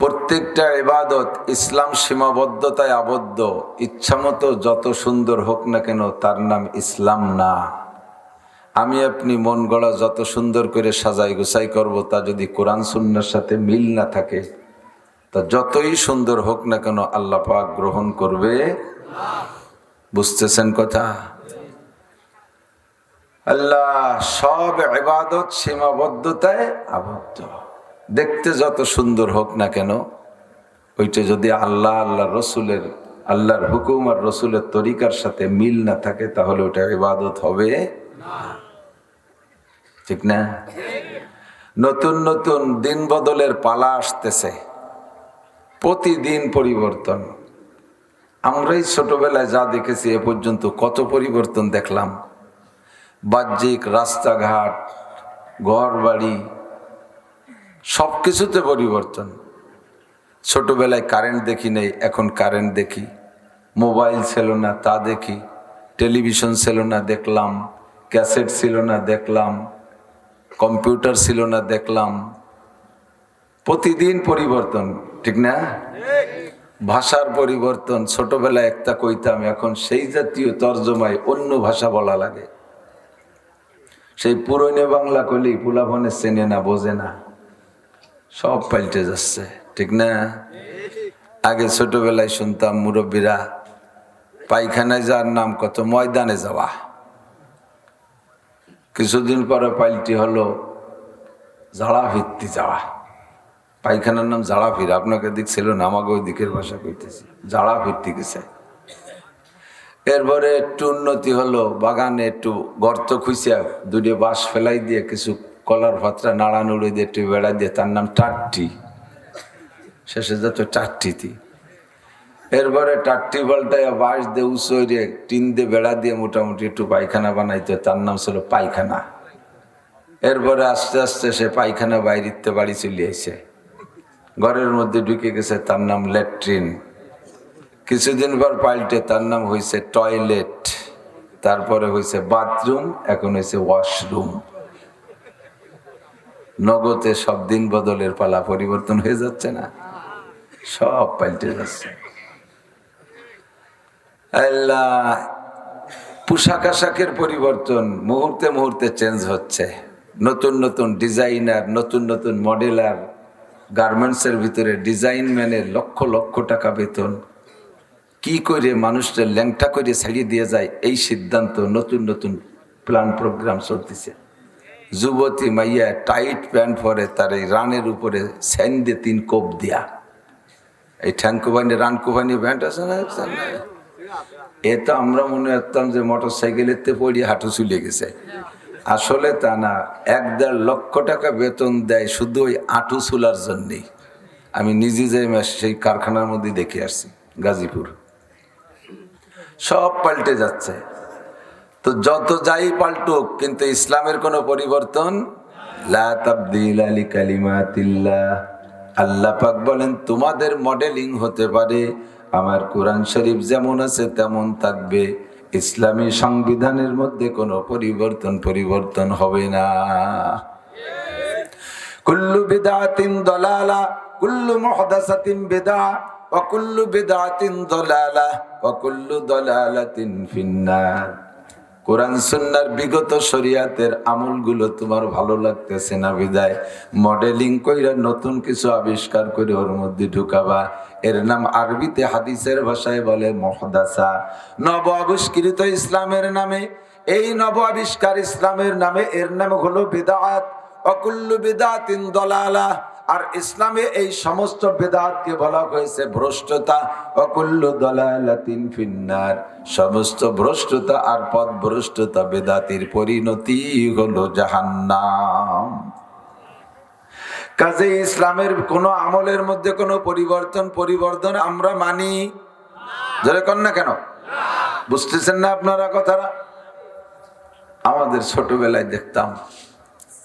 প্রত্যেকটা ইবাদত ইসলাম সীমাবদ্ধতায় আবদ্ধ। ইচ্ছামতো যত সুন্দর হোক না কেন তার নাম ইসলাম না। আমি আপনি মন গড়া যত সুন্দর করে সাজাই গোছাই করব, তা যদি কোরআন সুন্নার সাথে মিল না থাকে, তা যতই সুন্দর হোক না কেন আল্লাহ পাক গ্রহণ করবে। বুঝতেছেন কথা? আল্লাহ সব এবাদত সীমাবদ্ধতায় আবদ্ধ। দেখতে যত সুন্দর হোক না কেন, ওইটা যদি আল্লাহ আল্লাহ রসুলের, আল্লাহর হুকুম আর রসুলের তরিকার সাথে মিল না থাকে, তাহলে ওটা ইবাদত হবে ঠিক না? নতুন নতুন দিন বদলের পালা আসতেছে। প্রতিদিন পরিবর্তন। আমরাই ছোটবেলায় যা দেখেছি, এ পর্যন্ত কত পরিবর্তন দেখলাম। বাহ্যিক রাস্তাঘাট ঘর বাড়ি সব কিছুতে পরিবর্তন। ছোটবেলায় কারেন্ট দেখি নেই, এখন কারেন্ট দেখি। মোবাইল ছিল না, তা দেখি। টেলিভিশন ছিল না, দেখলাম। ক্যাসেট ছিল না, দেখলাম। কম্পিউটার ছিল না, দেখলাম। প্রতিদিন পরিবর্তন, ঠিক না? ভাষার পরিবর্তন, ছোটবেলায় একটা কইতাম, এখন সেই জাতীয় তর্জমায় অন্য ভাষা বলা লাগে। সেই পুরনে বাংলা কইলেই পুলাভনে চেনে না, বোঝে না। সব পাল্টে যাচ্ছে, ঠিক না? আগে ছোটবেলায় শুনতাম মুরব্বীরা, পায়খানায় যার নাম কত, ময়দানে যাওয়া। কিছুদিন পরে পাল্টি হলো ঝাড়া ভিত্তি যাওয়া। পায়খানার নাম ঝাড়া ফির আপনাকে দিক ছিল না, আমাকে ওই দিকের ভাষা কইতেছি ঝাড়া ফিরতে গেছে। এরপরে একটু উন্নতি হলো, বাগানে একটু গর্ত খুঁজে দুটো বাঁশ ফেলাই দিয়ে কিছু কলার ভাতটা নাড়ানুড়ি দিয়ে একটু বেড়া দিয়ে, তার নাম টাট্টি। শেষে যত টাট্টিতি এরপরে টাট্টি বলটায় বাঁশ দিয়ে উঁচড়িয়ে টিন দিয়ে বেড়া দিয়ে মোটামুটি একটু পায়খানা বানাইতে, তার নাম ছিল পায়খানা। এরপরে আস্তে আস্তে সে পায়খানা বাইরিতে বাড়ি চলে এসে ঘরের মধ্যে ঢুকে গেছে, তার নাম ল্যাট্রিন কিছুদিন পর পাল্টে, তার নাম হয়েছে টয়লেট। তারপরে হয়েছে বাথরুম, এখন হয়েছে ওয়াশরুম। নগদে সব দিন বদলের পালা পরিবর্তন হয়ে যাচ্ছে না। সব পাল্টে যাচ্ছে। আল্লাহ, পোশাক আশাকের পরিবর্তন মুহূর্তে মুহূর্তে চেঞ্জ হচ্ছে। নতুন নতুন ডিজাইনার নতুন নতুন মডেলার গার্মেন্টসের ভিতরে ডিজাইন ম্যানের লক্ষ লক্ষ টাকা বেতন। কি করে মানুষটা ল্যাংটা করে ছাড়িয়ে দিয়ে যায়, এই সিদ্ধান্ত নতুন নতুন প্ল্যান প্রোগ্রাম চলতেছে। যুবতী মাইয়া টাইট প্যান্ট পরে তার এই রানের উপরে স্যান দিয়ে তিন কোপ দেয়া। এই ঠ্যাঙ্কুবানি রান কুবানি প্যান্ট আছে না? এ তো আমরা মনে করতাম যে মোটর সাইকেলের পড়িয়ে হাঁটু চুলে গেছে। আসলে তা না, এক দেড় লক্ষ টাকা বেতন দেয় শুধু ওই আঁটু চুলার জন্যেই। আমি নিজে যে সেই কারখানার মধ্যে দেখে আসছি, গাজীপুর। সব পাল্টে যাচ্ছে। তো যত যাই পাল্টুক, কিন্তু ইসলামের কোনো পরিবর্তন? আল্লাহ পাক বলেন, তোমাদের মডেলিং হতে পারে। আমার কোরআন শরীফ যেমন আছে, তেমন থাকবে। ইসলামী সংবিধানের মধ্যে কোনো পরিবর্তন পরিবর্তন হবে না। কুল্লু বিদাতিন দলালা, কুল্লু মুহদাসাতিন বিদা, ওয়া কুল্লু বিদাতিন দলালা, ওয়া কুল্লু দলালাতিন ফিন্নার। কোরআন সুন্নার বিগত শরিয়াতের আমলগুলো তোমার ভালো লাগতেছে না বিদায়? মডেলিং কইরা নতুন কিছু আবিষ্কার করে ওর মধ্যে ঢুকাবা। এর নাম আরবিতে হাদিসের ভাষায় বলে মহদাসা। নব আবিষ্কৃত ইসলামের নামে, এই নব আবিষ্কার ইসলামের নামে এর নাম হলো বেদাত। অকুল্লু বেদাতিন দলালা। আর ইসলামে এই সমস্ত বেদাতকে বলা হয়েছে ভ্রষ্টতা, অকুল্লু দলালাতিন ফিন্নার। সমস্ত ভ্রষ্টতা আর পদ ভ্রষ্টতা বেদাতির পরিণতি হলো জাহান্নাম। কাজে ইসলামের কোন আমলের মধ্যে কোনো পরিবর্তন পরিবর্তন আমরা মানি? ধরে কন না কেন? বুঝতেছেন না আপনারা কথাটা? আমাদের ছোটবেলায় দেখতাম,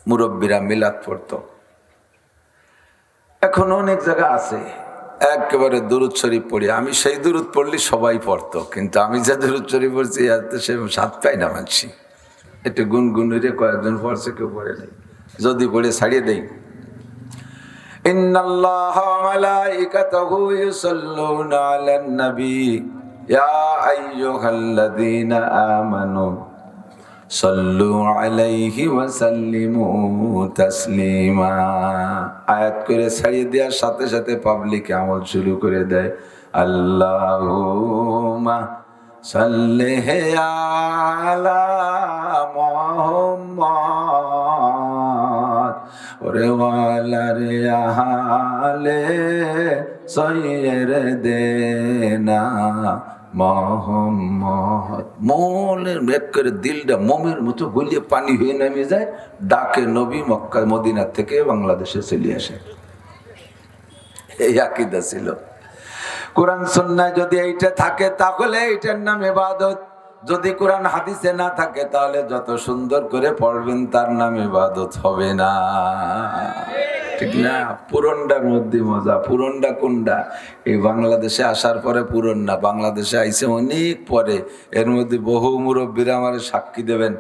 মুরব্বীরা মিলাদ পড়তো। এখন অনেক জায়গা আছে একেবারে দুরুদ শরীফ পড়ি আমি সেই দুরুদ পড়লি সবাই পড়তো কিন্তু আমি যে দুরুদ শরীফ পড়ছি এতে সে স্বাদ পাই না মানছি একটু গুনগুন রে কয়েকজন পড়ছে কেউ পড়ে নেই যদি পড়ে ছাড়িয়ে দেই إن الله وملائكته يصلون على النبي يا أيها الذين آمنوا সাল্লু আলাইহি ওয়াসাল্লিমু তাসলিমা। আয়াত করে ছাড়িয়ে দেওয়ার সাথে সাথে পাবলিক আমল শুরু করে দেয়। আল্লাহুমা সাল্লি আলা মোহাম্মদ। ওরে ওয়ালা রে আহালে সৈয়রে মোহাম্মদ। মনের এক করে দিলটা মোমের মতো গলিয়ে পানি হয়ে নেমে যায়, ডাকে নবী মক্কা, মদিনা থেকে বাংলাদেশে চলে আসে। এই আকিদা ছিল। কোরআন সন্ন্যায় যদি এইটা থাকে, তাহলে এইটার নাম এবাদত যদি কোরআন হাদিসে না থাকে, তাহলে যত সুন্দর করে পড়বেন, তার নাম এবাদত হবে না। ঠিক না? পুরনটার মধ্যে মজা পুরনটা কোনটা এই বাংলাদেশে আসার পরে পুরন না বাংলাদেশে আইসে অনেক পরে। এর মধ্যে বহু মুরব্বীরা আমার সাক্ষী দেবেন,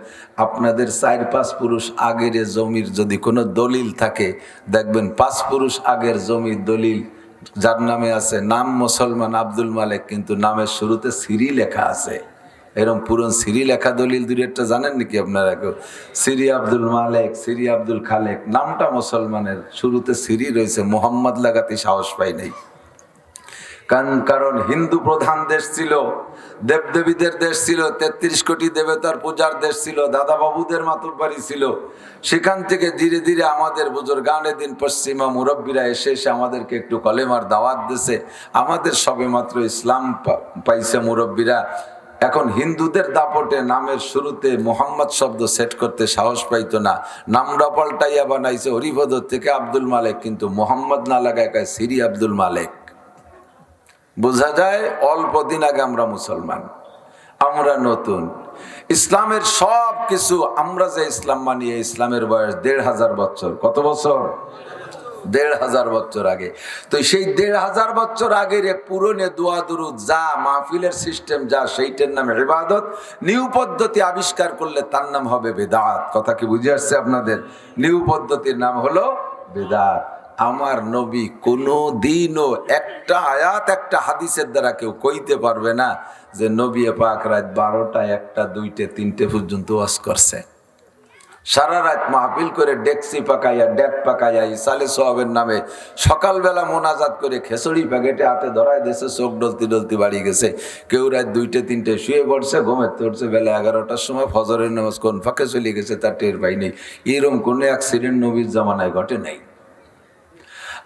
আপনাদের চার পাঁচ পুরুষ আগের জমির যদি কোনো দলিল থাকে, দেখবেন পাঁচ পুরুষ আগের জমির দলিল যার নামে আছে, নাম মুসলমান আব্দুল মালিক, কিন্তু নামের শুরুতে সিরি লেখা আছে। এরকম পুরন সিরি লেখা দলিল দুই একটা জানেন নাকি আপনারা কেউ? সিরি আব্দুল মালেক, সিরি আব্দুল খালেক, নামটা মুসলমানের। শুরুতে সিরি রয়েছে, মোহাম্মদ লাগাতে সাহস পাই নাই। কারণ কারণ হিন্দু প্রধান দেশ ছিল, দেবদেবীদের দেশ ছিল, তেত্রিশ কোটি দেবতার পূজার দেশ ছিল দাদা বাবুদের বাড়ি ছিল। সেখান থেকে ধীরে ধীরে আমাদের বুজুর্গানে দিন পশ্চিমা মুরব্বীরা এসে এসে আমাদেরকে একটু কলেমার দাওয়াত দিছে। আমাদের সবে মাত্র ইসলাম পাইছে মুরব্বীরা। এখন হিন্দুদের দাপটে নামের শুরুতে মোহাম্মদ শব্দ সেট করতে সাহস পাইতো না। নামটা পাল্টাইয়া বানাইছে হরিপদ থেকে আব্দুল মালেক, কিন্তু মোহাম্মদ না লাগায় সিরি আব্দুল মালেক। বোঝা যায় অল্প দিন আগে আমরা মুসলমান, আমরা নতুন। ইসলামের সব কিছু আমরা যে ইসলাম মানি ইসলামের বয়স দেড় হাজার বছর। কত বছর? দেড় হাজার বছর আগে। তো সেই দেড় হাজার বছর আগের পুরনে দোয়া দুরুদ, যা মাহফিলের সিস্টেম যা সেইটার নাম ইবাদত, নিউ পদ্ধতি আবিষ্কার করলে তার নাম হবে বেদাত। কথা কি বুঝে আসছে আপনাদের? নিউ পদ্ধতির নাম হলো বেদাত। আমার নবী কোনো দিনও একটা আয়াত, একটা হাদিসের দ্বারা কেউ কইতে পারবে না যে নবী পাক রাত বারোটা একটা, দুইটে, তিনটে পর্যন্ত ওয়াজ করছে। সারা রাত মাহফিল করে ডেকসি পাকাইয়া, ডেক পাকাইয়া, ইসালে সোহাবের নামে সকালবেলা মোনাজাত করে খেসড়ি প্যাকেটে হাতে ধরায় দেশে চোখ ডলতি ডলতি বাড়ি গেছে। কেউ রাত দুইটে, তিনটে শুয়ে পড়ছে ঘুমের উঠছে, বেলা এগারোটার সময় ফজরের নামাজ কোন ফাঁকে চলে গেছে তার টের পাই নেই। এরকম কোনো অ্যাক্সিডেন্ট নবীর জামানায় ঘটে নাই।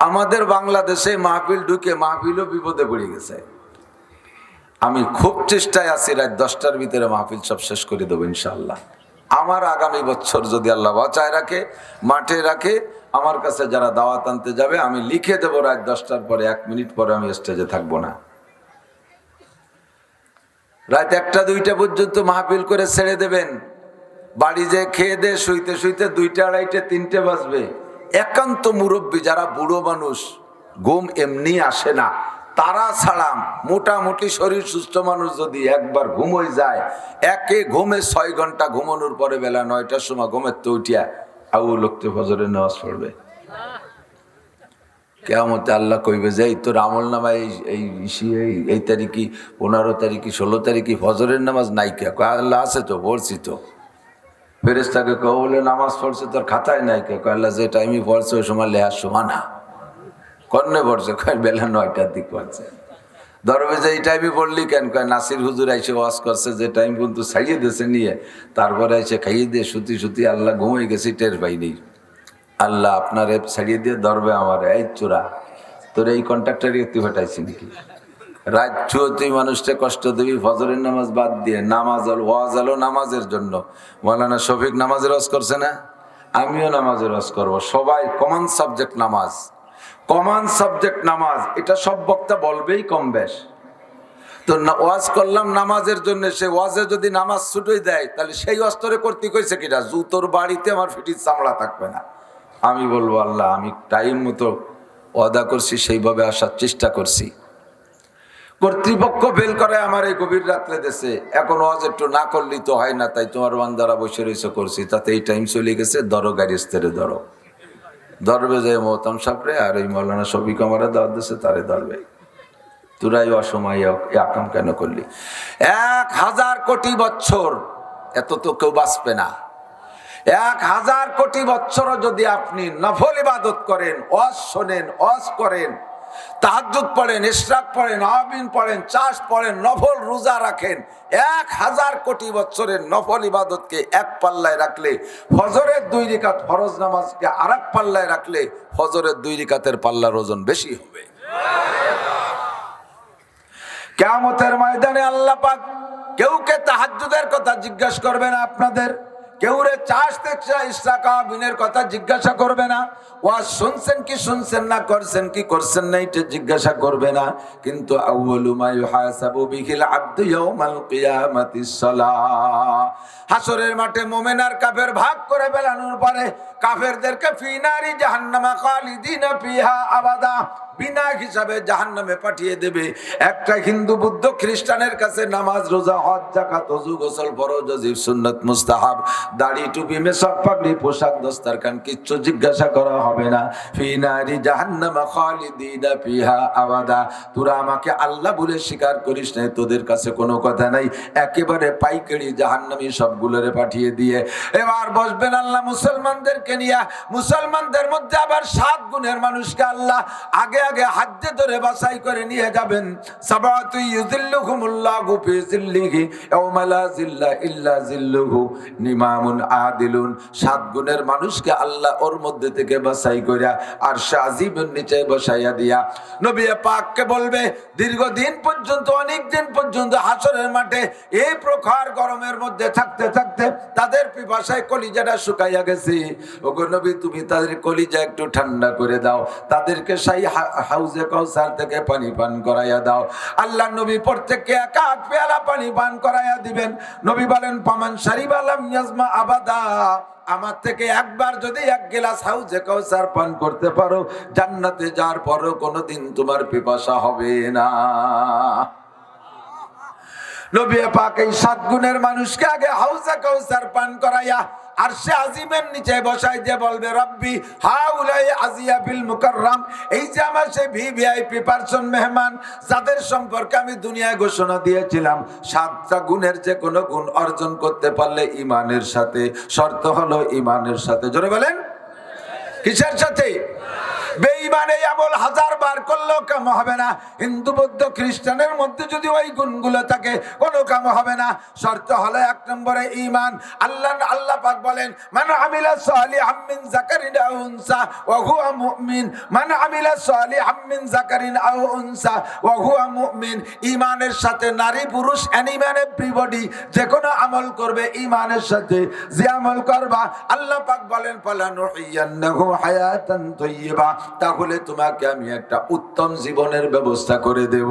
আমাদের বাংলাদেশে মাহফিল ঢুকে মাহফিলও বিপদে পড়ে গেছে। আমি খুব চেষ্টায় আছি রাত দশটার ভিতরে মাহফিল সব শেষ করে দেবো ইনশাল্লাহ আমার আগামী বছর যদি আল্লাহ বাঁচায় রাখে, মাঠে রাখে, আমার কাছে যারা দাওয়াত আনতে যাবে, আমি লিখে দেবো রাত দশটার পরে, এক মিনিট পরে আমি স্টেজে থাকব না। রাত একটা, দুইটা পর্যন্ত মাহফিল করে ছেড়ে দেবেন। বাড়ি যে খেয়ে দে শুইতে শুইতে দুইটা, আড়াইটে, তিনটে বাজবে। একান্ত মুরব্বী, যারা বুড়ো মানুষ, ঘুম এমনি আসে না। তারা ছাড়া মোটামুটি শরীর সুস্থ মানুষ যদি একবার ঘুমোয় যায়, একে ঘুমে ছয় ঘণ্টা ঘুমানোর পরে বেলা নয়টার সময় ঘুমের তো উঠিয়া আউ লোকতে ফজরে নেওয়াজ পড়বে। কেমতে আল্লাহ কইবে যে, এই তোর আমল নামা এই এই এই তারিখই, পনেরো তারিখই, ষোলো তারিখই ফজরের নামাজ নাই কে? আল্লাহ আছে তো, পড়ছি তো। ফেরেস্তাকে কেউ বলে নামাজ পড়ছে, তোর খাতায় নাই কে? আল্লাহ যে টাইমই পড়ছে, ওই সময় লেহার সমানা কন্যে পড়ছে? কয় বেলা নয়টার দিক পড়ছে। ধরবে যে এই টাইমে পড়লি কেন? কয় নাসির হুজুর আইসে ওয়াজ করছে, যে টাইম কিন্তু ছাইয়ে দিয়েছে নিয়ে, তারপরে এসে খাইয়ে দিয়ে সুতি সুতি আল্লাহ ঘুমিয়ে গেছি, টের পাইনি আল্লাহ আপনার এপ ছাড়িয়ে দিয়ে ধরবে আমার, এই চোরা, তোর এই কন্ট্রাক্টারই তুই হটাইছি নাকি? রাত তুই মানুষটা কষ্ট দিবি, ফজরের নামাজ বাদ দিয়ে, নামাজ আলো, ওয়াজ আলো নামাজের জন্য। মৌলানা শফিক নামাজের রস করছে না? আমিও নামাজের রস করব। সবাই কমন সাবজেক্ট নামাজ। কমন সাবজেক্ট নামাজ, এটা সব বক্তা বলবেই কম বেশ। তো ওয়াজ করলাম নামাজের জন্য, সে ওয়াজে যদি নামাজ ছুটোই দেয়, তাহলে সেই অস্তরে করতে কইছে কিনা জুতোর বাড়িতে আমার ফিটির চামড়া থাকবে না। আমি বলব, আল্লাহ, আমি টাইম মতো ওয়াদা করছি, সেইভাবে আসার চেষ্টা করছি। কর্তৃপক্ষ বেল করে আমার এই গভীর রাত্রে দেশে, এখন ওয়াজ একটু না করলেই তো হয় না, তাই তোমার বান্দারা বসে রয়েছে, করছি, তাতে এই টাইম চলে গেছে, ধরো গাড়ি স্তরে ধরো। ধরবে যে মহতম সাপরে, আর ওই মৌলানা শফিক আমারে দর দেশে তারে ধরবে। তোরাই অসময় আকাম কেন করলি? এক হাজার কোটি বছর, এত তো কেউ বাঁচবে না। এক হাজার কোটি বছরও যদি আপনি নফল ইবাদত করেন অস শোনেন অস করেন তাহাজ্জুদ পড়েন, ইশরাক পড়েন আবিন পড়েন, চাষ পড়েন, নফল রোজা রাখেন। এক হাজার কোটি বছরের নফল ইবাদতকে এক পাল্লায় রাখলে, ফজরের দুই রিকাত ফরজ নামাজকে আর এক পাল্লায় রাখলে, ফজরের দুই রিকাতের পাল্লার ওজন বেশি হবে। কেমতের ময়দানে আল্লাহ পাক কেউকে তাহাজ্জুদের কথা জিজ্ঞাসা করবে না আপনাদের? কেউ রে চাষ দেখছে ইসরাকা বিনের কথা জিজ্ঞাসা করবে না। ওয়া শুনছেন কি শুনছেন না, করছেন কি করছেন না, এটা জিজ্ঞাসা করবে না। কিন্তু হাসরের মাঠে মুমিন আর কাফের ভাগ করে বেলানোর পরে কাফেরদেরকে ফিনারি জাহান্নামা খালিদিনা ফিহা আবাদা। বিনা হিসাবে জাহান নামে পাঠিয়ে দেবে। একটা হিন্দু বুদ্ধ খ্রিস্টানের কাছে নামাজ, রোজা, হজ জাকাত অজু, গোসল, ফরজ সুন্নত, মুস্তাহাব, দাড়ি, টুপি মেসক পাগড়ি, পোশাক, দস্তারখান কিচ্ছু জিজ্ঞাসা করা হবে না। ফিনারি জাহান্নামা খালিদিনা ফিহা আবাদা তোরা আমাকে আল্লাহ বলে স্বীকার করিস না তোদের কাছে কোনো কথা নাই। একেবারে পাইকারি জাহান্নামি সবগুলোরে পাঠিয়ে দিয়ে। এবার বসবেন আল্লাহ মুসলমানদেরকে নিয়ে। মুসলমানদের মধ্যে আবার সাত গুণের মানুষকে আল্লাহ আগে আগে হাজ্জে ধরে বাছাই করে নিয়ে যাবেন। দীর্ঘদিন পর্যন্ত, অনেক দিন পর্যন্ত হাসরের মাঠে এই প্রখর গরমের মধ্যে থাকতে থাকতে তাদের পিপাসায় কলিজাটা শুকাইয়া গেছে। ওগো নবী, তুমি তাদের কলিজা একটু ঠান্ডা করে দাও। তাদেরকে সেই হাউজে কৌসার থেকে পানি পান করাইয়া দাও। আল্লাহ নবী প্রত্যেককে এক এক পেয়ালা পানি পান করাইয়া দিবেন। নবী বলেন পামান শারিব আলাম ইয়াজমা আবাদা। আমার থেকে একবার যদি এক গ্লাস হাউজে কৌসার পান করতে পারো, জান্নাতে যাওয়ার পরও কোনোদিন তোমার পিপাসা হবে না। নবী পাক এই সাত গুণের মানুষকে আগে হাউসা কাউসার পান করাইয়া আর সে আজিমের নিচে বসাই যে বলবে, রব্বি, হাউলাই আজিয়া বিল মুকাররাম। এই যে আমার সে ভিভিআইপি পার্সন মেহমান, যাদের সম্পর্কে আমি দুনিয়ায় ঘোষণা দিয়েছিলাম, সাতটা গুণের যে কোনো গুণ অর্জন করতে পারলে ইমানের সাথে, শর্ত হলো ইমানের সাথে। জোরে বলেন? কিসের সাথে? এই আমল হাজার বার করলেও কাম হবে না। হিন্দু, বৌদ্ধ, খ্রিস্টানের মধ্যে যদি ওই গুণগুলো থাকে, কোনো কাম হবে না। শর্ত হলো এক নম্বরে ইমান আল্লাহ আল্লাহ পাক বলেন, মান আমিলা মিন ওয়া হুয়া মুমিন। মান আমিলা মিন উনসা, ওয়া মুমিন। ইমানের সাথে নারী, পুরুষ যে কোনো আমল করবে ইমানের সাথে। যে আমল করবা, আল্লাহ পাক বলেন তাইয়্যিবা। তাহলে তোমাকে আমি একটা উত্তম জীবনের ব্যবস্থা করে দেব।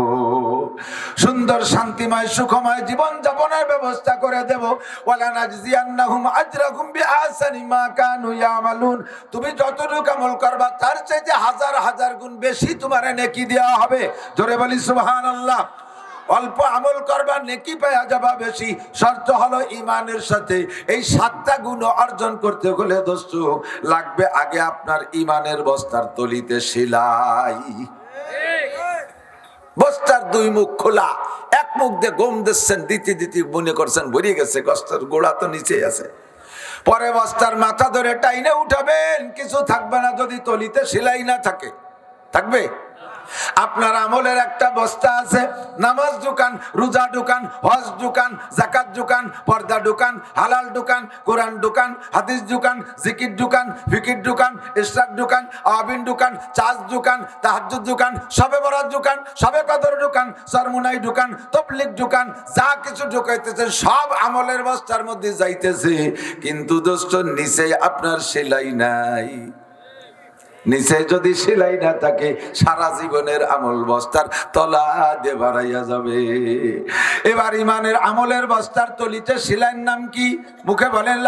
সুন্দর, শান্তিময়, সুখময় জীবন যাপনের ব্যবস্থা করে দেব। তুমি যতটুকু আমল করবা, তার চাইতে হাজার হাজার গুণ বেশি তোমার নেকি দেওয়া হবে। জোরে বলি, সুবহানাল্লাহ। অল্প আমল করবা নেকি পাওয়া যাবা বেশি। শর্ত হলো ইমানের সাথে এই সাতটা গুণ অর্জন করতে হলে দোস্ত, লাগবে আগে আপনার ইমানের বস্তার তলিতে সেলাই। বস্তার দুই মুখ খোলা, এক মুখ দিয়ে গম দিচ্ছেন, দিতে দিতে মনে করছেন ভরিয়ে গেছে কষ্টের গোড়া তো নিচেই আছে। পরে বস্তার মাথা ধরে টাইনে উঠাবেন, কিছু থাকবে না যদি তলিতে সেলাই না থাকে। থাকবে? আপনার আমলের একটা বস্তা আছে। নামাজ দোকান, রোজা দোকান, হজ দোকান জাকাত দোকান, পর্দা দোকান, হালাল দোকান, কোরআন দোকান, হাদিস দোকান, জিকির দোকান, ফিকির দোকান ইসরাক দোকান আবিন দোকান চাষ দোকান, তাহাজ্জুদ দোকান সবে বরাত দোকান সবে কদর দোকান, সরমুনাই দোকান তবলিক দোকান, যা কিছু ঢুকাইতেছে, সব আমলের বস্তার মধ্যে যাইতেছে। কিন্তু দোস্ত, নিচে আপনার সেলাই নাই। নিচে যদি সেলাই না থাকে, সারা জীবনের আমল বস্তার তলা দিয়ে বাড়াইয়া যাবে। এবার ইমানের আমলের বস্তার তলিতে সেলাইয়ের নাম কি? মুখে বলেন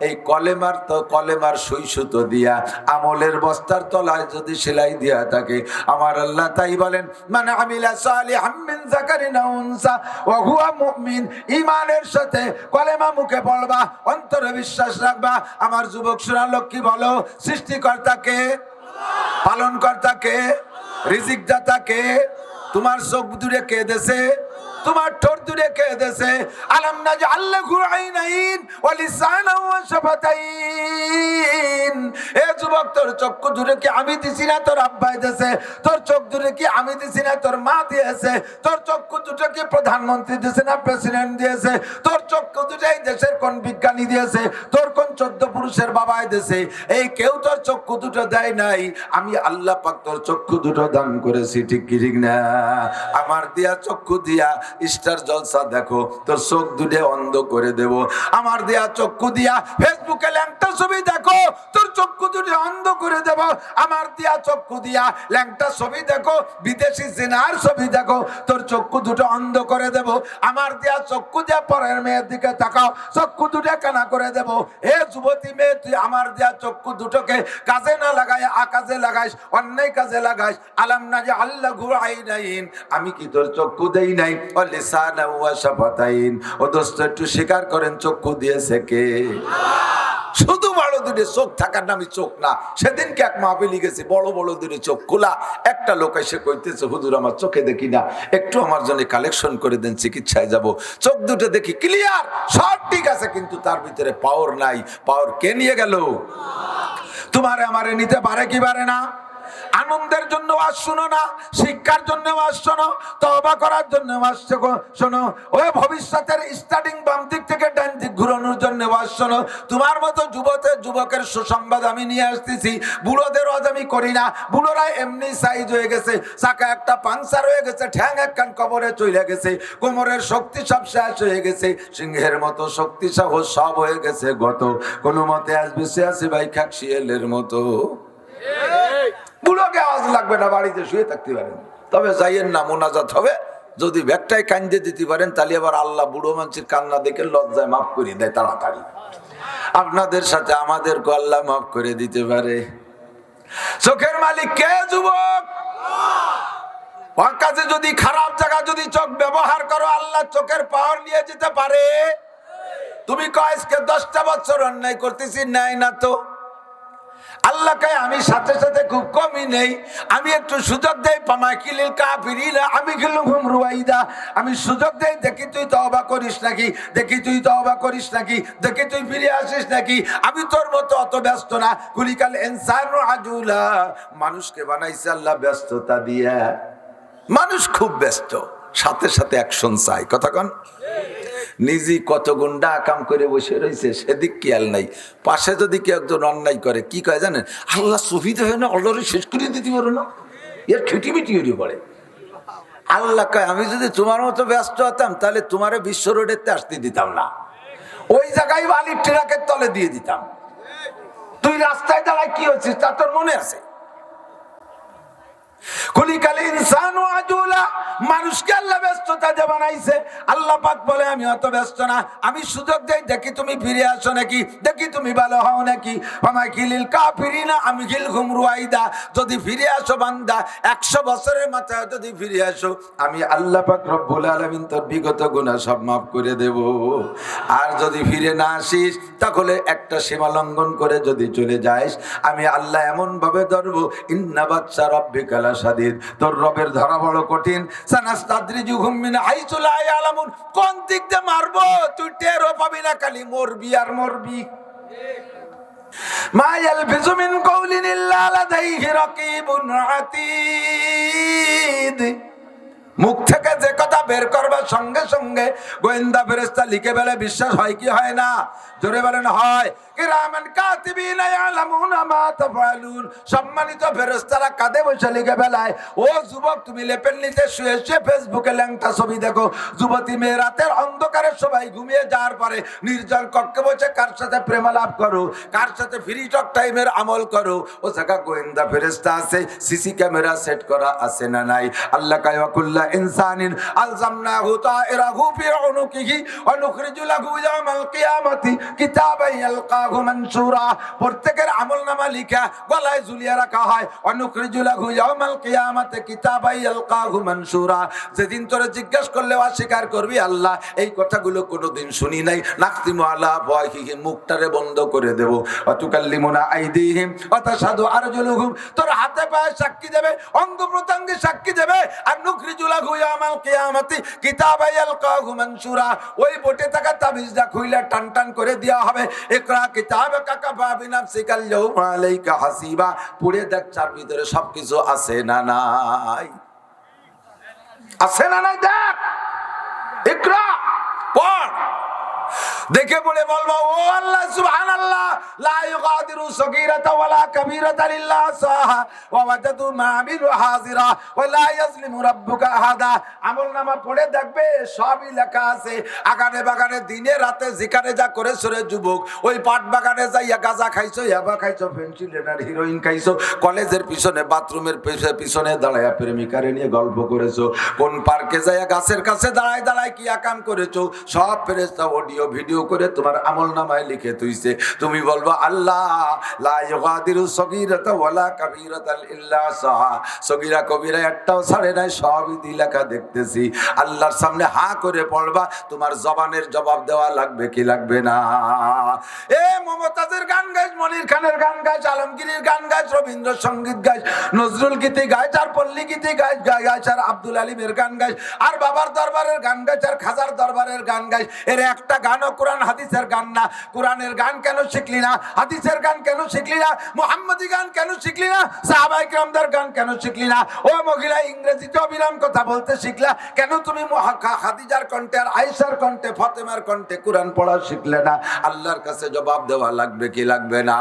এই কলেমার তো কলেমার সইসুত দিয়া আমলের বস্তার তলায় যদি সেলাই দিয়া থাকে, আমার আল্লাহ তাই বলেন মানে আমিলা সালিহাম মিন যাকারিন উনসা, ওয়া হুয়া মুমিন। ঈমানের সাথে কলেমা মুখে পড়বা অন্তরে বিশ্বাস রাখবা, আমার যুবক সুরা লক্ষ্মী বলো সৃষ্টিকর্তাকে পালন কর্তাকে রিজিক দাতাকে তোমার চোখ দূরে কে দেছে? তোমার ঠোঁট দূরে কে দেছে আলাম না যে আল্লাহ এ যুবক, তোর চক্ষু দূরে কি আমি দিছি না? তোর আব্বাই তোর চোখ দূরে কি আমি দিছি না? তোর মা দিয়েছে। তোর চক্ষু দুটো কি প্রধানমন্ত্রী না প্রেসিডেন্ট দিয়েছে? তোর চক্ষু দেশের কোন বিজ্ঞানী দিয়েছে? তোর কোন চোদ্দ পুরুষের বাবাই দিয়েছে? এই কেউ তোর চক্ষু দুটো দেয় নাই। আমি আল্লাহ পাক তোর চক্ষু দুটো দান করেছি, ঠিক কি, ঠিক না? আমার দিয়া চক্ষু দিয়া স্টার জলসা দেখো, তোর চোখ দুটে অন্ধ করে দেব। আমার দেয়া চক্ষু দিয়া ফেসবুকে ল্যাংটা ছবি দেখো, তোর চক্ষু দুটে অন্ধ করে দেব। আমার দিয়া চক্ষু দিয়া ল্যাংটা ছবি দেখো, বিদেশি জেনার ছবি দেখো, তোর চক্ষু দুটো অন্ধ করে দেব। আমার দিয়া চক্ষু দিয়া পরের মেয়ের দিকে তাকাও, চক্ষু দুটো কানা করে দেব। হে যুবতী মেয়ে, তুই আমার দিয়া চক্ষু দুটোকে কাজে না লাগাই, আকাজে লাগাইস, অন্যায় কাজে লাগাইস। আলাম না যে আল্লাহ ঘুরাইনাইন আমি কি তোর চক্ষু দেই নাই? ও দোস্ত, একটু স্বীকার করেন, চক্ষু দিয়েছে কে? শুধু বড় দূরে চোখ থাকার নামই চোখ না, সেদিনকে এক মাহফিলি গেছে, বড় বড় দূরে চোখ খোলা। একটা লোক এসে কইতেছে, হুজুর, আমার চোখে দেখি না, একটু আমার জন্য কালেকশন করে দেন, চিকিৎসায় যাব। চোখ দুটো দেখি ক্লিয়ার সব ঠিক আছে, কিন্তু তার ভিতরে পাওয়ার নাই। পাওয়ার কে নিয়ে গেল? তোমারে আমারে নিতে পারে কি পারে না? আনন্দের জন্য আজ শুনো না, শিক্ষার জন্য আজ শোনো তবা করার জন্য আজ শোনো- ওই ভবিষ্যতের স্টার্টিং বাম দিক থেকে ডান দিক ঘুরানোর জন্য আজ শোনো। তোমার মতো যুবকের যুবকের সুসংবাদ আমি নিয়ে আসতেছি। বুড়োদের আজ আমি করি না। বুড়োরা এমনি সাইজ হয়ে গেছে, চাকা একটা পাংচার হয়ে গেছে, ঠ্যাং একখান কবরে চলে গেছে, কোমরের শক্তি সব শেষ হয়ে গেছে, সিংহের মতো শক্তি সহ সব হয়ে গেছে গত। কোনো মতে আসবে সে আসে ভাই খাক শিয়ালের মতো বুড়োকে আওয়াজ লাগবে না, বাড়িতে শুয়ে থাকতে পারেন। তবে যাইয়েন না, মোনাজাত হবে। যদি ব্যাগটাই কান্দে দিতে পারেন, তাহলে আবার আল্লাহ বুড়ো মানুষের কান্না দেখে লজ্জায় মাফ করে দেয় তাড়াতাড়ি। আপনাদের সাথে আমাদের আল্লাহ মাফ করে দিতে পারে। চোখের মালিক কে, যুবক? কাছে যদি খারাপ জায়গা, যদি চোখ ব্যবহার করো, আল্লাহ চোখের পাওয়ার নিয়ে যেতে পারে। তুমি কয়েসকে দশটা বছর অন্যায় করতেছি? নাই না তো। আল্লাহকে আমি সাথে সাথে খুব কমই নেই। আমি একটু সুযোগ দেই পামা কিলিল কাফিরিনা, আমি গেলুম হুম রুয়াইদা। আমি সুযোগ দেই, দেখি তুই তওবা করিস নাকি, দেখি তুই তওবা করিস নাকি, দেখি তুই ফিরে আসিস নাকি। আমি তোর মতো অত ব্যস্ত না। কুলিকাল ইনসান আজুলা, মানুষকে বানাইছে আল্লাহ ব্যস্ততা দিয়া। মানুষ খুব ব্যস্ত, সাথে সাথে অ্যাকশন চাই কথা কন। নিজে কত গুন্ডা কাম করে বসে রয়েছে সেদিক খেয়াল নাই। পাশে যদি কেউ একজন অন্যায় করে, কি কয় জানেন? আল্লাহ সুবিধা হয় না অলরেডি শেষ করে দিতে পারো না? এর খিটিমিটি হয়ে পড়ে আল্লাহ কয়, আমি যদি তোমার মতো ব্যস্ত হতাম, তাহলে তোমার বিশ্ব রোডেতে আসতে দিতাম না। ওই জায়গায় বালির ট্রাকের তলে দিয়ে দিতাম। তুই রাস্তায় দাঁড়ায় কি হচ্ছিস? তা তোর মনে আছে? ইনসানু আজুলা মানুষকে আল্লাহ ব্যস্ততা আল্লাহ পাক বলে, আমি অত ব্যস্ত না। আমি সুযোগ দেই, দেখি তুমি ফিরে আসো নাকি? দেখি তুমি ভালো হও নাকি? আমায় কিলিল কাফিরিনা, আমি গিল ঘুমরুয়াইদা যদি ফিরে আসো বান্দা, একশো বছরের মাথায় যদি ফিরে আসো, আমি আল্লাহ পাক রব্বুল আলামিন তোর বিগত গুনাহ সব মাফ করে দেব। আর যদি ফিরে না আসিস, তাহলে একটা সীমা লঙ্ঘন করে যদি চলে যাস আমি আল্লাহ এমন ভাবে ধরবো, ইন্না বাচ্চা রব্বি সাদিদ তোর রবের ধরা বড় কঠিন। মিন লা ইয়ালামুন। কোন দিক দিয়ে মারবো? তুই টেরও পাবি না, খালি মরবি আর মরবি। মা ইয়ালফিজু মিন কওলিন ইল্লা লাদাইহি মুখ থেকে যে কথা বের করবার সঙ্গে সঙ্গে গোয়েন্দা ফেরেস্তা লিখে বেলে, বিশ্বাস হয় কি হয় না? জোরে বলেন, হয়। কিরামান কাতিবিনা ইয়ালামুনা মা তাফআলুন। সম্মানিত ফেরেশতারা কাঁধে বসে লিখে বেলায় ও যুবক, তুমি লেপেন নিতে শুয়ে শুয়ে ফেসবুকে ল্যাংটা ছবি দেখো। যুবতী মেয়ে রাতের অন্ধকারে সবাই ঘুমিয়ে যাওয়ার পরে নির্জন কক্ষে বসে কার সাথে প্রেমালাপ করো? কার সাথে ফ্রি টক টাইমের আমল করো? ও জায়গা গোয়েন্দা ফেরেশতা আছে সিসি ক্যামেরা সেট করা আছে না নাই? আল্লাহ কায়াকুল্লা ইনসানিন আলজামনাহু তাইরাহু ফি উনুকিহি ওয়া নুখরিজু লাহু ইয়াওমাল কিয়ামাতি কিতাবান ইয়ালকাহু মানসুরা প্রত্যেকের আমলনামা লিখা, গলায় রাখা হয়। কিতাবান ইয়ালকাহু মানসুরা। যেদিন জিজ্ঞেস অস্বীকার করবি আল্লাহ, এই কথাগুলো কোনোদিন শুনি নাই। মুখটারে বন্ধ করে দেব। অতুকাল্লিমুনা আইদিহিম তোর হাতে পায়ে সাক্ষী দেবে, অঙ্গ প্রত্যঙ্গে সাক্ষী দেবে। আর নুখরিজুলা গুয়ামাল কিয়ামতি কিতাবা ইয়ালকাহু মানসুরা। ওই বটে থাকা তাবিজটা খুইলা টান টান করে দেওয়া হবে। ইকরা কিতাবাকা কাফা বিনাফসিকাল ইয়াউমা আলাইকা হাসিবা। পড়ে দেখ তার ভিতরে সবকিছু আছে না নাই? আছে না নাই দেখ? ইকরা! দেখে পড়ে বলব, ও আল্লাহ, সুবহানাল্লাহ, লা ইউগাদিরু সগীরাতা ওয়ালা কাবীরাতা ইল্লা সাহা ওয়া ওয়াজাদু মা আমিলু হাজিরা ওয়া লা ইয়াজলিমু রাব্বুকা আহাদা। আমলনামা পড়ে দেখবে, সবই লেখা আছে। আগানে বাগানে দিনে রাতে যেখানে যা করে সরে যুবক, ওই পাট বাগানে যাইয়া গাঁজা খাইছো, ইয়াবা খাইছো ফেন্সিলেনার হিরোইন খাইছো, কলেজের পিছনে, বাথরুমের পিছে- পিছনে দাঁড়ায়া প্রেমিকারে নিয়ে গল্প করেছ। কোন পার্কে যাইয়া গাছের কাছে দাঁড়ায় দাঁড়ায় কি আকাম করেছ? সব ফেরেস্তা অডিও, ভিডিও করে তোমার আমল নামায় লিখে তুইছে। তুমি বলব, আল্লাহ, লা ইউগাদিরু ওয়ালা কাবীরাতাল ইল্লা সাহা। সগিরা কবিরা একটাও ছাড়ে নাই, সবই দি লেখা দেখতেছি। আল্লাহর সামনে হা করে পড়বা, তোমার জবানের জবাব দেওয়া লাগবে কি লাগবে না? এ মমতাজের গান গাইছ মনির খানের গান গাইছ আলমগীরের গান গাইছ রবীন্দ্র সংগীত গাইছ নজরুল গীতি গাইছ আর পল্লী গীতি গাইছ গাই গাইছ আর আব্দুল আলিমের গান গাইছ আর বাবার দরবারের গান গাইছ আর খাজার দরবারের গান গাইছ এর একটা গানও কোরআন হাদিসের গান না। কোরআনের গান কেন শিখলি না? হাদিসের গান কেন শিখলি না? মোহাম্মদি গান কেন শিখলি না? সাহাবাই কিরামদের গান কেন শিখলি না? ও মহিলা, ইংরেজিতে অবিরাম কথা বলতে শিখলা। কেন তুমি খাদিজার কণ্ঠে আর আয়েশার কণ্ঠে, ফাতেমার কণ্ঠে কোরআন পড়া শিখলে না? আল্লাহর কাছে জবাব দেওয়া লাগবে কি লাগবে না?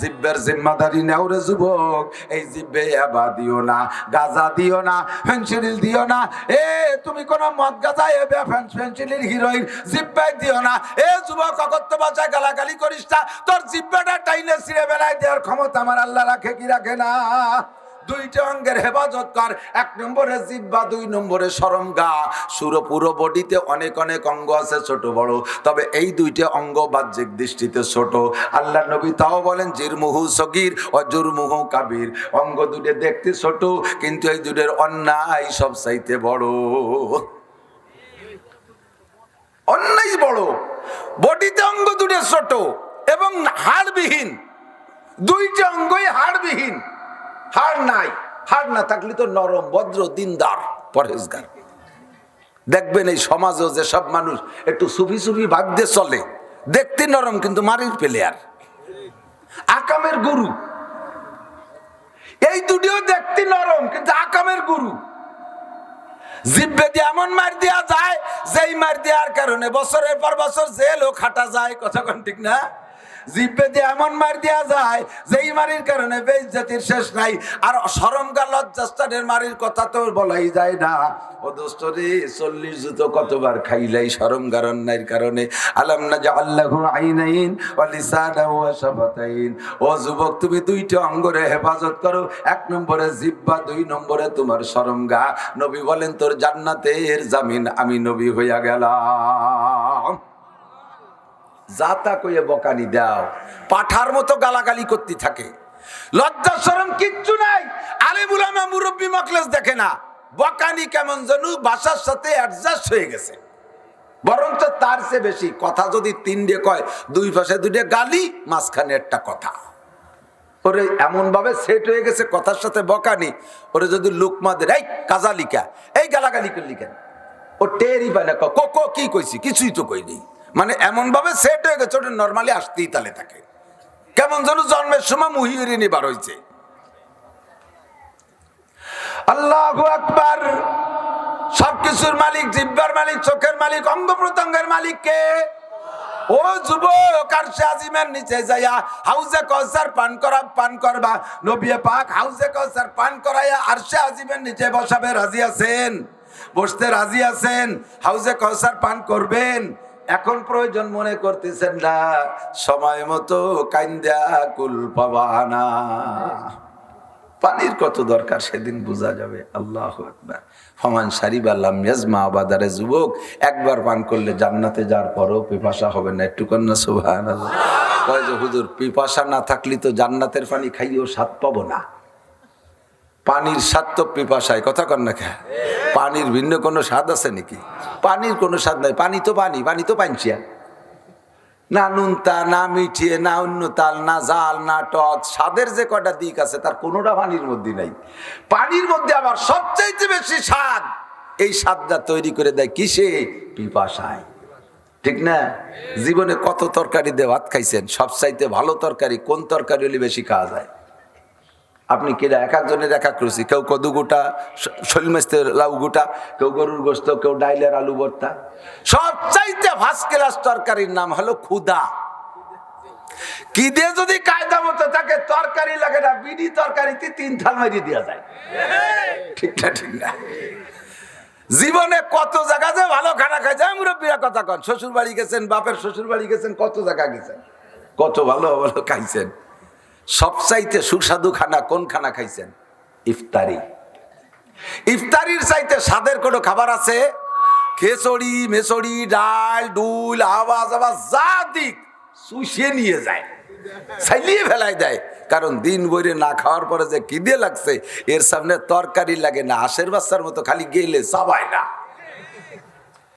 জিব্বের জিম্মাদারি নেও রে যুবক, এই জিব্বে এবা দিও না, গাজা দিও না ফেন্সিল দিও না। এ, তুমি কোন মদ গাজা এবে ফেন্সিলের হিরোইন জিব্বাই দিও না। এ যুবক অকত্য বাজায় গালাগালি করিস না, তোর জিব্বাটা টাইনে ছিঁড়ে বেলায় দেওয়ার ক্ষমতা আমার আল্লাহ রাখে কি রাখে না? দুইটা অঙ্গের হেফাজত কর। এক নম্বরে জিব্বা, দুই নম্বরে সরম গা সুরো পুরো বডিতে অনেক অনেক অঙ্গ আছে ছোট বড়। তবে এই দুইটা অঙ্গ বাহ্যিক দৃষ্টিতে ছোট। আল্লাহ নবী তাও বলেন, জিরমুহু সগির, অজুরমুহু কাবির। অঙ্গ দুটে দেখতে ছোট, কিন্তু এই দুটের অন্যায় সব চাইতে বড়। অন্যায় বড়। বডিতে অঙ্গ দুটো ছোট এবং হাড়বিহীন। দুইটা অঙ্গই হাড়বিহীন। হাড় নাই। হাড় না থাকলে তো নরম, ভদ্র, দিনদার পরেশগার দেখবেন এই সমাজেও যেসব মানুষ একটু সুফি সুফি ভাবতে চলে, দেখতে নরম কিন্তু মারির পেলে আর আকামের গুরু। এই দুটিও দেখতে নরম, কিন্তু আকামের গুরু। জিব্বে দিয়ে এমন মার দেওয়া যায়, যেই মার দেওয়ার কারণে বছরের পর বছর জেলও খাটা যায়, কথা ঠিক না? জিব্বে দিয়ে এমন মার দেওয়া যায়, যেই মারির কারণে বেইজ্জতির শেষ নাই। আর সরমগা লজ্জাস্তানের মারির কথা তো বলাই যায় না। ও দোস্ত রে, চল্লিশ জুতো কতবার খাইলাই সরমগার অন্যায়ের কারণে? আলাম না যে আল্লাহ আইনাইন ও যুবক, তুমি দুইটা অঙ্গরে হেফাজত করো। এক নম্বরে জিব্বা, দুই নম্বরে তোমার সরমগা। নবী বলেন, তোর জান্নাতের জামিন আমি নবী হইয়া গেলাম। যাতা কইয়ে বকানি দাও। পাঠার মতো গালাগালি করতে থাকে। লজ্জা শরম কিচ্ছু নাই। আলিমুল আমা মুরব্বী মকলেস দেখে না। বকানি কেমন যেন বাসার সাথে অ্যাডজাস্ট হয়ে গেছে। বরঞ্চ তার চেয়ে বেশি কথা যদি তিনটে কয়, দুই পাশে দুইটে গালি, মাঝখানে একটা কথা। ওরে এমন ভাবে সেট হয়ে গেছে কথার সাথে বকানি। ওরে যদি লুকমাদের এই কাজা লিখা, এই গালাগালি করলি কেন? ও টেরই পায় না ক, কি কইছি? কিছুই তো কইনি। মানে এমন ভাবে সেট হয়ে গেছে, ওটা নর্মালি আসতেই তালে থাকে। কেমন যেন জন্মের সময় মুহিউরিনি বার হয়েছে। আল্লাহ আকবার সবকিছু কিছুর মালিক, জিব্বার মালিক, চোখের মালিক, অঙ্গ প্রত্যঙ্গের মালিক কে? ও যুবক, আর আজিমের নিচে যাইয়া হাউজে কসার পান করা পান করবা। নবিয়ে পাক হাউজে কসার পান করাইয়া আর আজিমের নিচে বসাবে, রাজি আছেন? বসতে রাজি আছেন? হাউজে কসার পান করবেন? এখন প্রয়োজন মনে করতেছেন, না, সময় মতো কাইন্দা কুল পাবানা পানির কত দরকার, সেদিন বোঝা যাবে। আল্লাহ ফমান সারিব আল্লাহ মেজমা আবাদারে যুবক, একবার পান করলে জান্নাতে যাওয়ার পরও পিপাসা হবে না। একটু কন্যা সুভান হুজুর, পিপাসা না থাকলে তো জান্নাতের পানি খাইয়েও স্বাদ পাবো না। পানির স্বাদ তো পিপাসায়, কথা কন না খা পানির ভিন্ন কোনো স্বাদ আছে নাকি? পানির কোনো স্বাদ নাই। পানি তো পানি পানি তো পাঞ্চিয়া না নুনতা, না মিঠিয়ে না অন্য তাল, না জাল, না টক, স্বাদের যে কটা দিক আছে তার কোনোটা পানির মধ্যে নাই। পানির মধ্যে আবার সবচাইতে বেশি স্বাদ, এই স্বাদটা তৈরি করে দেয় কিসে? পিপাসায়। ঠিক না? জীবনে কত তরকারি দিয়ে ভাত খাইছেন? সবচাইতে ভালো তরকারি কোন তরকারি হলে বেশি খাওয়া যায়? আপনি কিনা এক একজনের এক এক রুচি কেউ কদু গোটা শৈল মাস্তের লাউ গোটা, কেউ গরুর গোস্ত, কেউ ডাইলের আলু ভর্তা। সবচাইতে ফার্স্ট ক্লাস তরকারির নাম হলো ক্ষুদা। কি দিয়ে যদি কায়দা মতো তাকে তরকারি লাগে না, বিডি তরকারিতে তিন থাল মারি দেওয়া যায়। ঠিক না ঠিক না। জীবনে কত জায়গা যে ভালো খানা খাই যায় মুরব্বীরা কথা কন। শ্বশুর বাড়ি গেছেন, বাপের শ্বশুর বাড়ি গেছেন, কত জায়গা গেছেন। কত ভালো ভালো খাইছেন। সবচাইতে সুস্বাদু খানা কোন খানা খাইছেন? ইফতারি। ইফতারির চাইতে স্বাদের কোনো খাবার আছে? খেচড়ি, মেচড়ি, ডাল ডুল আওয়াজ আওয়াজ, যা দিক চুষিয়ে নিয়ে যায়। চাইলিয়ে ফেলাই দেয়। কারণ দিন বইরে না খাওয়ার পরে যে কিদে লাগছে, এর সামনে তরকারি লাগে না, হাঁসের বাচ্চার মতো খালি গেলে সবাই না।